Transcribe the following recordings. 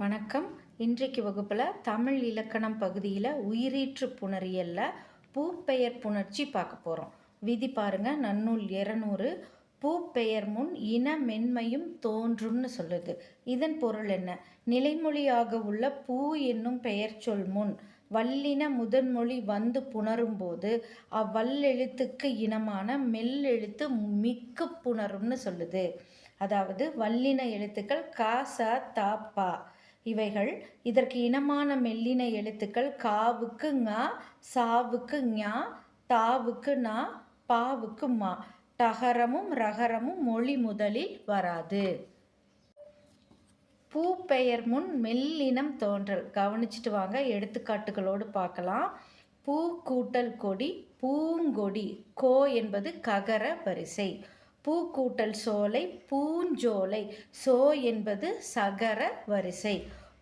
வணக்கம். இன்றைக்கு வகுப்பில் தமிழ் இலக்கணம் பகுதியில் உயிரீற்று புணரியல்ல பூப்பெயர் புணர்ச்சி பார்க்க போகிறோம் விதி பாருங்கள் நன்னூல் இரநூறு. பூப்பெயர் முன் இன மென்மையும் தோன்றும்னு சொல்லுது. இதன் பொருள் என்ன? நிலைமொழியாக உள்ள பூ என்னும் பெயர் சொல் முன் வல்லின முதன்மொழி வந்து புணரும்போது அவ்வல்லெழுத்துக்கு இனமான மெல்லெழுத்து மிக்கு புணரும்னு சொல்லுது. அதாவது வல்லின எழுத்துக்கள் காசா ச த இவைகள் இதற்கு இனமான மெல்லின எழுத்துக்கள் காவுக்கு ங சாவுக்கு ஞா தாவுக்கு நா பாவுக்கு மா. டகரமும் ரகரமும் மொழி முதலில் வராது. பூ பெயர் முன் மெல்லினம் தோன்றல். கவனிச்சிட்டு வாங்க எடுத்துக்காட்டுகளோடு பார்க்கலாம். பூ கூட்டல் கொடி பூங்கொடி. கோ என்பது ககர வரிசை. பூக்கூட்டல் சோலை பூஞ்சோலை. சோ என்பது சகர வரிசை.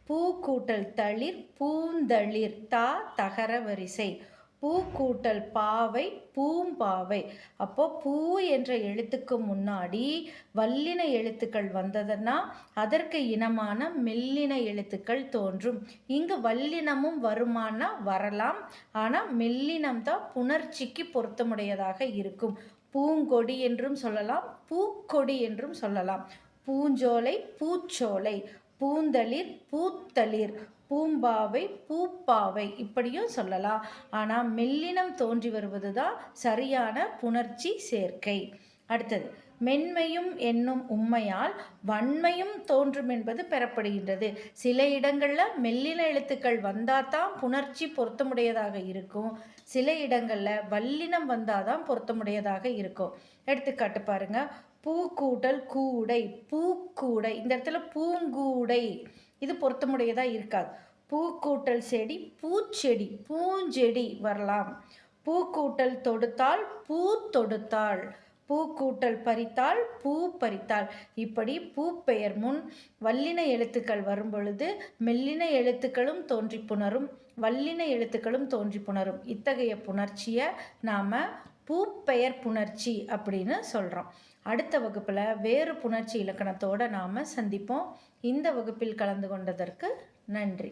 பூக்கூட்டல் தளிர் பூந்தளிர் தா தகர வரிசை. பூக்கூட்டல் பாவை பூம்பாவை. அப்போ பூ என்ற எழுத்துக்கு முன்னாடி வல்லின எழுத்துக்கள் வந்ததுன்னா அதற்கு இனமான மெல்லின எழுத்துக்கள் தோன்றும். இங்கு வல்லினமும் வருமானா வரலாம். ஆனால் மெல்லினம் தான் புணர்ச்சிக்கு பொருத்தமுடையதாக இருக்கும். பூங்கொடி என்றும் சொல்லலாம் பூக்கொடி என்றும் சொல்லலாம். பூஞ்சோலை பூச்சோலை பூந்தளிர் பூத்தளிர் பூம்பாவை பூப்பாவை இப்படியும் சொல்லலாம். ஆனால் மெல்லினம் தோன்றி வருவது தான் சரியான புணர்ச்சி சேர்க்கை. அடுத்தது மென்மையும் என்னும் உண்மையால் வன்மையும் தோன்றும் என்பது பெறப்படுகின்றது. சில இடங்களில் மெல்லின எழுத்துக்கள் வந்தால் தான் புணர்ச்சி பொருத்தமுடையதாக இருக்கும். சில இடங்களில் வல்லினம் வந்தால் தான் பொருத்தமுடையதாக இருக்கும். எடுத்துக்காட்டு பாருங்க. பூக்கூட்டல் கூடை பூக்கூடை. இந்த இடத்துல பூங்கூடை. இது பொருத்தமுடையதாக இருக்காது. பூக்கூட்டல் செடி பூச்செடி பூஞ்செடி வரலாம். பூக்கூட்டல் தொடுத்தால் பூ தொடுத்தாள். பூக்கூட்டல் பறித்தால் பூ பறித்தால் இப்படி பூ பெயர் முன் வல்லின எழுத்துக்கள் வரும் பொழுது மெல்லின எழுத்துக்களும் தோன்றி புணரும். வல்லின எழுத்துக்களும் தோன்றி புணரும். இத்தகைய புணர்ச்சியை நாம் பூப்பெயர் புணர்ச்சி அப்படின்னு சொல்கிறோம் அடுத்த வகுப்பில் வேறு புணர்ச்சி இலக்கணத்தோடு நாம் சந்திப்போம். இந்த வகுப்பில் கலந்து கொண்டதற்கு நன்றி.